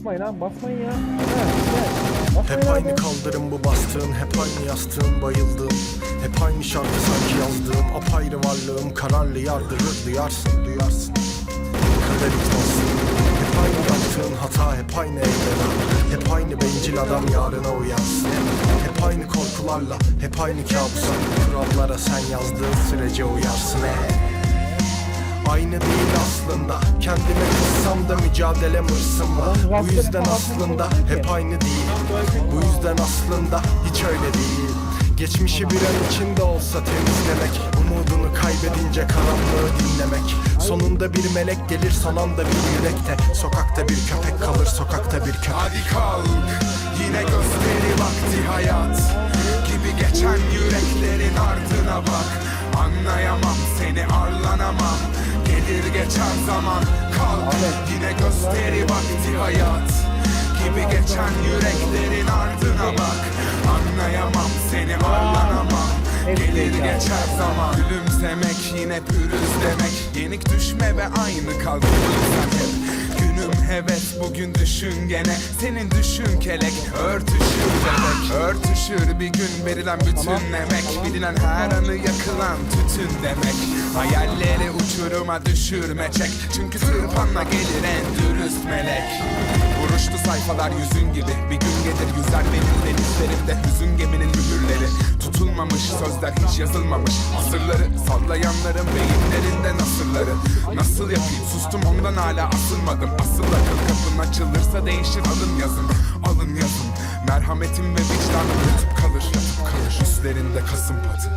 Basmayın lan basmayın ya. Ha, güzel. Basmayın Hep abi. aynı kaldırım bu bastığın Hep aynı yastığın bayıldığım Hep aynı şarkı sanki yazdığım Apayrı varlığım kararlı yardırır Duyarsın duyarsın Kader itmezsin Hep aynı yaptığın hata Hep aynı elveda Hep aynı bencil adam yarına uyansın Hep aynı korkularla Hep aynı kabusa Kurallara sen yazdığın sürece uyarsın. Aynı değil aslında Kendime da mücadelem hırsım var Bu yüzden aslında hep aynı değil. Bu yüzden aslında hiç öyle değil. Geçmişi bir an içinde olsa temizlemek Umudunu kaybedince karanlığı dinlemek. Sonunda bir melek gelir son anda bir yürekte Sokakta bir köpek kalır sokakta bir köpek. Hadi kalk yine gösteri vakti hayat. Gibi geçen yüreklerin ardına bak. Anlayamam seni arlanamam. Gelir geçer zaman yine gösteri vakti hayat. Gibi geçen yüreklerin ardına bak. Anlayamam seni arlanamam Gelir geçer zaman. Gülümsemek yine pürüz demek. Yenik düşme ve aynı kal Günüm heves bugün düşün gene. Senin düşün kelek örtüşür bebek. Örtüşür bir gün verilen bütün emek. Bilinen her anı yakılan tütün demek Hayalleri uçuruma düşürme çek. Çünkü tırpanla gelir en dürüst melek. Buruştu sayfalar yüzün gibi. Bir gün gelir yüzer benim denizlerimde Hüzün geminin mühürleri. Tutulmamış sözler hiç yazılmamış. Asırları sallayanların beyinlerinde nasırları. Nasıl yapayım? Sustum ondan hala asılmadım. Asıl akıl kapın açılırsa değişir. Alın yazın Alın yazın. Merhametim ve vicdanım yatıp kalır Yatıp kalır. Üstlerinde kasım patı